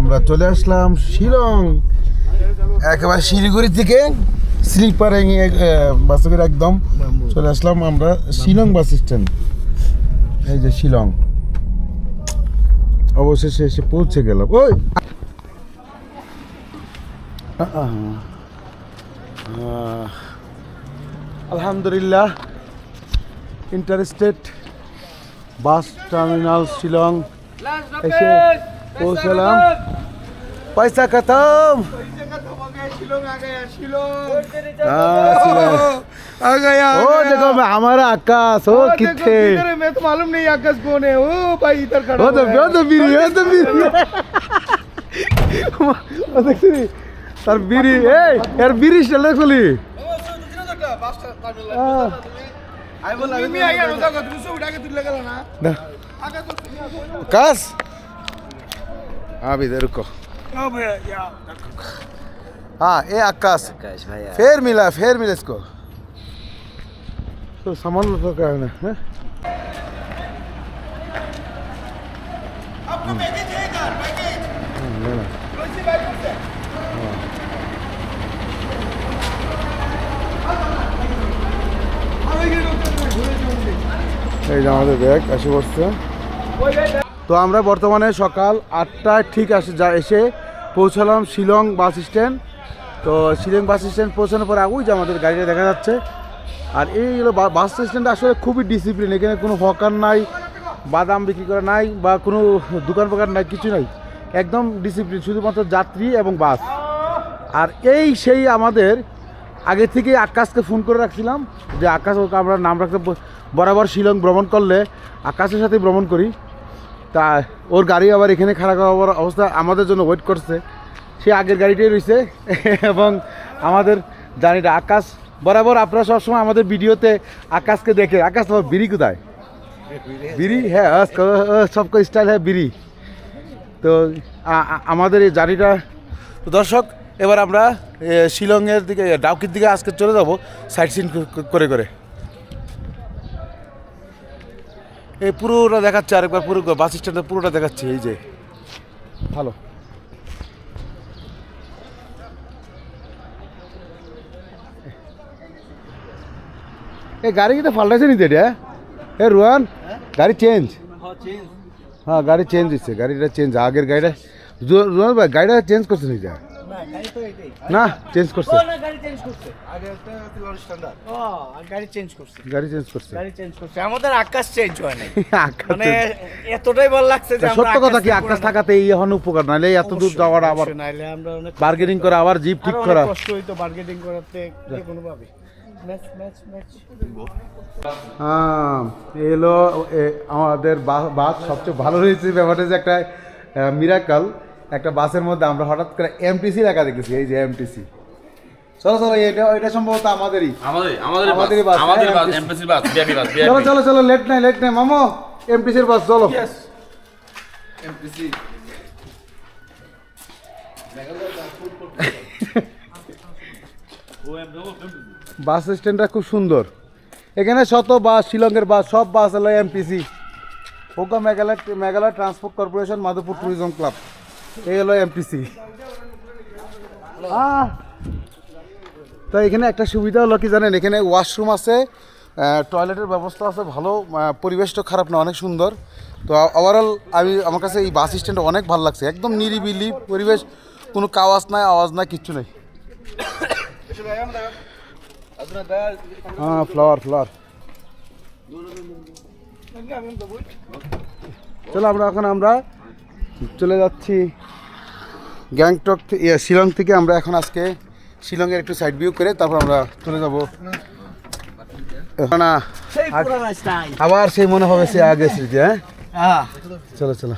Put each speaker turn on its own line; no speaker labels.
আমরা চলে আসলাম শিলং। একেবারে শিলিগুড়ি থেকে স্লিপারে বাসে করে একদম চলে আসলাম আমরা শিলং বাস স্ট্যান্ড। এই যে শিলং। অবশেষে এসে পৌঁছে গেলাম। ওই! আলহামদুলিল্লাহ ইন্টারস্টেট বাস টার্মিনাল শিলং এসে वो सलाम पैसा खत्म
आ गया
ओ देखो मैं हमारा आकाश हो किथे
मैं तो मालूम नहीं आकाश कौन है ओ भाई इधर खड़ा
तो बीरी यो तो बीरी
सर बीरी ए यार बीरी चले खुली
आकाश हाँ भी इधर रुको
ओ भैया या
हाँ ये आकाश
आकाश भैया
फिर मिला फिर मिला इसको तो सामान तो क्या है ना हैं?
आपको पैकेज है इधर पैकेज
हाँ, लेना।
कौन सी बैग से
এই যে আমাদের ব্যাগ এসে বসছে তো আমরা বর্তমানে সকাল আটটায় ঠিক আসে যা এসে পৌঁছালাম শিলং বাস স্ট্যান্ড। তো শিলং বাস স্ট্যান্ড পৌঁছানোর পরে আগুই যে আমাদের গাড়িটা দেখা যাচ্ছে। আর এই হলো বাস স্ট্যান্ড আসলে খুবই ডিসিপ্লিন এখানে কোনো হকার নাই, বাদাম বিক্রি করা নাই বা কোনো দোকান ফোকান নাই, কিছু নাই। একদম ডিসিপ্লিন শুধুমাত্র যাত্রী এবং বাস। আর এই সেই আমাদের আগে থেকে আকাশকে ফোন করে রাখছিলাম যে আকাশ আমরা নাম রাখতে বরাবর শিলং ভ্রমণ করলে আকাশের সাথে ভ্রমণ করি। তা ওর গাড়ি আবার এখানে খারাপ হওয়ার অবস্থা আমাদের জন্য ওয়েট করছে। সে আগের গাড়িটাই রয়েছে। এবং আমাদের জানিটা আকাশ। বরাবর আপনারা সবসময় আমাদের ভিডিওতে আকাশকে দেখে, আকাশ তোমার বিড়ি কোথায়? বিড়ি? হ্যাঁ সবকো স্টাইল হ্যাঁ বিড়ি। তো আমাদের এই জার্নিটা তো দর্শক, এবার আমরা শিলংয়ের দিকে, ডাউকির দিকে আজকে চলে যাব সাইট সিন করে করে। এই পুরোটা দেখাচ্ছে আরেকবার, পুরো বাস স্ট্যান্ডে পুরোটা দেখাচ্ছে, এই যে। ভালো। এই গাড়ি কিন্তু পাল্টাইছে নিতে এটা? এ রুয়ান, গাড়ি চেঞ্জ হ্যাঁ গাড়ি চেঞ্জ হচ্ছে গাড়িটা চেঞ্জ আগের গাড়িটা রুয়ান ভাই, গাড়িটা চেঞ্জ করছে নাকি? না চেঞ্জ করছে।
গাড়ি চেঞ্জ করছে। আগে একটা ছিল স্ট্যান্ডার্ড ও গাড়ি চেঞ্জ করছে।
গাড়ি চেঞ্জ করছে।
গাড়ি চেঞ্জ করছে। আমাদের আকাশ চেঞ্জ হয়
আকাশ
মানে এতটাই ভালো লাগছে যে
সত্য কথা কি আকাশ থাকাতে এই এখন উপকার? নাহলে এত দূর যাওয়ার আবার
নাইলে আমরা অনেক
বার্গেনিং করা আবার জিপ ঠিক করা
কষ্ট হইতো বার্গেনিং করাতে কোনো ভাবে ম্যাচ ম্যাচ ম্যাচ
হ্যাঁ এলো এ, আমাদের বা- বাস সবচেয়ে ভালো হয়েছে ব্যাপারটা যে একটা মিরাকাল একটা বাসের মধ্যে আমরা হঠাৎ করে এমটিসি লেখা দেখেছি এই যে এমটিসি চলো চলো এটা এটা সম্ভবত আমাদেরই।
আমাদের আমাদের
আমাদেরই
বাস আমাদের
হ্যাঁ,
বাস
MPC
বাস বাস
চলো চলো চলো লেট নাই লেট নাই মামো এমটিসির বাস চলো। বাস স্ট্যান্ডটা খুব সুন্দর। এখানে শত বাস শিলংয়ের বাস সব বাস হলো এমটিসি ওকা Meghalaya Meghalaya transport corporation Madhabpur tourism club এই হলো এমটিসি তো এখানে একটা সুবিধা হলো কি জানেন, এখানে ওয়াশরুম আছে টয়লেটের ব্যবস্থা আছে, ভালো পরিবেশটা খারাপ না, অনেক সুন্দর। তো ওভারঅল আমি, আমার কাছে এই বাস স্ট্যান্ড অনেক ভালো লাগছে, একদম নিরিবিলি পরিবেশ, কোনো কাওয়াজ নাই, আওয়াজ নাই, কিচ্ছু নেই। হ্যাঁ ফ্লাওয়ার ফ্লাওয়ার চলো আমরা এখন, আমরা চলে যাচ্ছি গ্যাংটক ইয়ে, শিলং থেকে। আমরা এখন আজকে শিলংয়ের একটু সাইড ভিউ করে তারপর আমরা চলে যাব। না আবার সেই মনে হবে সে আগে স্মৃতি হ্যাঁ?
হ্যাঁ।
চলো চলো।